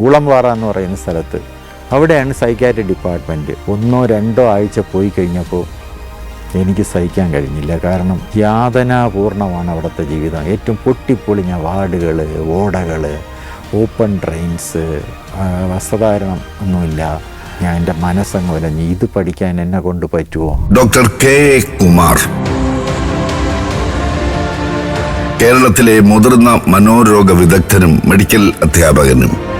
ഊളംപാറ എന്ന് പറയുന്ന സ്ഥലത്ത്. അവിടെയാണ് സൈക്കാട്രി ഡിപ്പാർട്ട്മെന്റ് ഒന്നോ രണ്ടോ ആഴ്ച പോയി കഴിഞ്ഞപ്പോൾ എനിക്ക് സഹിക്കാൻ കഴിഞ്ഞില്ല. കാരണം യാതനാപൂർണമാണ് അവിടുത്തെ ജീവിതം. ഏറ്റവും പൊട്ടിപ്പൊളിഞ്ഞ വാർഡുകൾ ഓടകൾ ഓപ്പൺ ട്രെയിൻസ് വസ്ത്രധാരണം ഒന്നുമില്ല. ഞാൻ എന്റെ മനസ്സങ്ങ് വലഞ്ഞു. ഇത് പഠിക്കാൻ എന്നെ കൊണ്ട് പറ്റുമോ ഡോക്ടർ കെ കുമാർ. കേരളത്തിലെ മുതിർന്ന മനോരോഗ വിദഗ്ധനും മെഡിക്കൽ അധ്യാപകനും.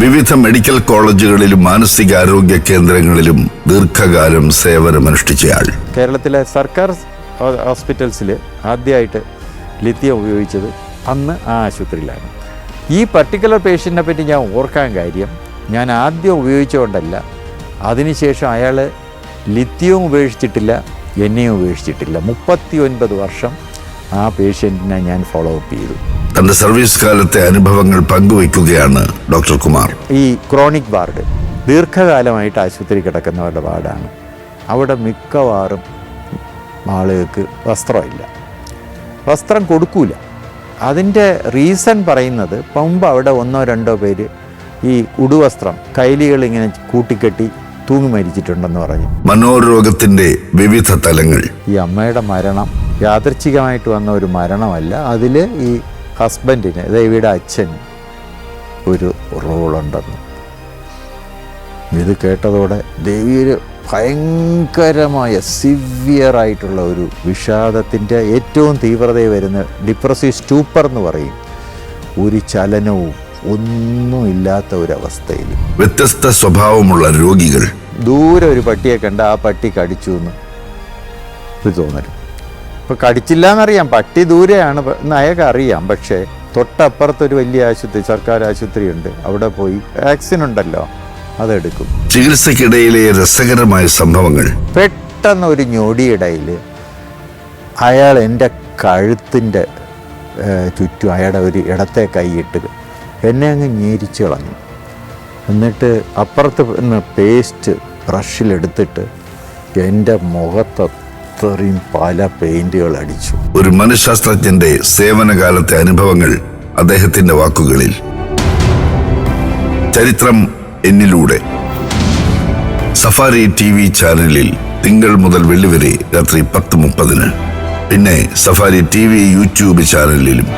വിവിധ മെഡിക്കൽ കോളേജുകളിലും മാനസികാരോഗ്യ കേന്ദ്രങ്ങളിലും ദീർഘകാലം സേവനമനുഷ്ഠിച്ചയാൾ. കേരളത്തിലെ സർക്കാർ ഹോസ്പിറ്റൽസിൽ ആദ്യമായിട്ട് ലിത്യം ഉപയോഗിച്ചത് അന്ന് ആ ആശുപത്രിയിലാണ്. ഈ പർട്ടിക്കുലർ പേഷ്യന്റിനെ പറ്റി ഞാൻ ഓർക്കാൻ കാര്യം ഞാൻ ആദ്യം ഉപയോഗിച്ചുകൊണ്ടല്ല അതിനുശേഷം അയാൾ ലിത്യവും ഉപേക്ഷിച്ചിട്ടില്ല എന്നെയും ഉപേക്ഷിച്ചിട്ടില്ല. മുപ്പത്തി ഒൻപത് വർഷം ആ പേഷ്യന്റിനെ ഞാൻ ഫോളോ അപ്പ് ചെയ്തു. തന്റെ സർവീസ് കാലത്തെ അനുഭവങ്ങൾ പങ്കുവയ്ക്കുകയാണ് ഡോക്ടർ കുമാർ. ഈ ക്രോണിക് വാർഡ് ദീർഘകാലമായിട്ട് ആശുപത്രി കിടക്കുന്നവരുടെ വാർഡാണ്. അവിടെ മിക്കവാറും ആളുകൾക്ക് വസ്ത്രമില്ല. വസ്ത്രം കൊടുക്കൂല. അതിന്റെ റീസൺ പറയുന്നത് പമ്പ് അവിടെ ഒന്നോ രണ്ടോ പേര് ഈ ഉടുവസ്ത്രം കൈലികൾ ഇങ്ങനെ കൂട്ടിക്കെട്ടി തൂങ്ങി മരിച്ചിട്ടുണ്ടെന്ന് പറഞ്ഞു. മനോരോഗത്തിന്റെ വിവിധ തലങ്ങൾ. ഈ അമ്മയുടെ മരണം യാദർച്ഛികമായിട്ട് വന്ന ഒരു മരണമല്ല. അതിൽ ഈ ഹസ്ബൻഡിന് ദേവിയുടെ അച്ഛൻ ഒരു റോളുണ്ടെന്ന്. ഇത് കേട്ടതോടെ ദേവി ഒരു ഭയങ്കരമായ സിവിയറായിട്ടുള്ള ഒരു വിഷാദത്തിന്റെ ഏറ്റവും തീവ്രതയിൽ വരുന്ന ഡിപ്രസീവ് സ്റ്റൂപ്പർ എന്ന് പറയും. ഒരു ചലനവും ഒന്നുമില്ലാത്ത ഒരവസ്ഥയിൽ. വ്യത്യസ്ത സ്വഭാവമുള്ള രോഗികൾ. ദൂരെ ഒരു പട്ടിയെ കണ്ട ആ പട്ടി കടിച്ചു എന്ന് ഒരു തോന്നൽ ഇപ്പോൾ കടിച്ചില്ല എന്നറിയാം പട്ടി ദൂരെയാണ് എന്ന് അയാൾക്ക് അറിയാം. പക്ഷേ തൊട്ടപ്പുറത്തൊരു വലിയ ആശുപത്രി സർക്കാർ ആശുപത്രി ഉണ്ട് അവിടെ പോയി വാക്സിൻ ഉണ്ടല്ലോ അതെടുക്കും. ചികിത്സക്കിടയിലെ രസകരമായ സംഭവങ്ങൾ. പെട്ടെന്ന് ഒരു ഞൊടിയിടയിൽ അയാൾ എന്റെ കഴുത്തിന്റെ ചുറ്റും അയാളുടെ ഒരു ഇടത്തെ കൈയിട്ട് എന്നെ അങ്ങ് ഞേരിച്ചു കളഞ്ഞു. എന്നിട്ട് അപ്പുറത്ത് നിന്ന് പേസ്റ്റ് ബ്രഷിലെടുത്തിട്ട് എന്റെ മുഖത്തത്രയും പല പെയിന്റുകൾ അടിച്ചു ഒരു മനഃശാസ്ത്രജ്ഞന്റെ സേവനകാലത്തെ അനുഭവങ്ങൾ അദ്ദേഹത്തിന്റെ വാക്കുകളിൽ. ചരിത്രം എന്നിലൂടെ. സഫാരി ടി വി ചാനലിൽ തിങ്കൾ മുതൽ വെള്ളി വരെ രാത്രി പത്ത് മുപ്പതിന്. പിന്നെ സഫാരി ടി വി യൂട്യൂബ് ചാനലിലും.